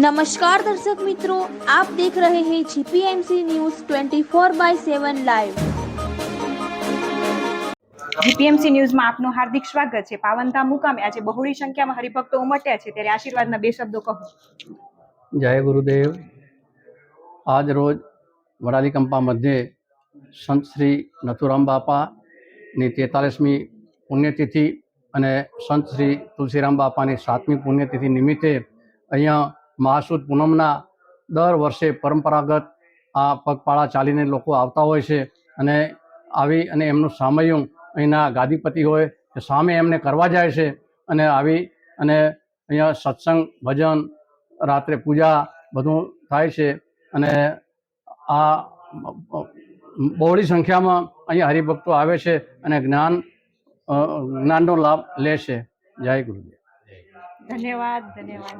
નમસ્કાર દર્શક મિત્રો આપ દેખ રહે હૈ GPMC news 24 by 7 live GPMC ન્યૂઝમાં આપનું હાર્દિક સ્વાગત છે. પાવનતા મુકામે આજે બહોળી સંખ્યામાં હરિભક્તો ઉમટ્યા છે. ત્યારે આશીર્વાદના બે શબ્દો કહો. જય ગુરુદેવ. આજ રોજ વડાલી કંપા મધ્યે સંત શ્રી નથુરામ બાપાની તેતાલીસમી પુણ્યતિથિ અને સંત શ્રી તુલસીરામ બાપાની સાતમી પુણ્યતિથિ નિમિત્તે અહીંયા મહાસુદ પૂનમના દર વર્ષે પરંપરાગત આ પગપાળા ચાલીને લોકો આવતા હોય છે અને આવી અને એમનું સામયું અહીંના ગાદીપતિ હોય કે સામે એમને કરવા જાય છે અને આવી અને અહીંયા સત્સંગ, ભજન, રાત્રે પૂજા બધું થાય છે અને આ બહોળી સંખ્યામાં અહીંયા હરિભક્તો આવે છે અને જ્ઞાન જ્ઞાનનો લાભ લે છે. જય ગુરુદેવ. ધન્યવાદ ધન્યવાદ.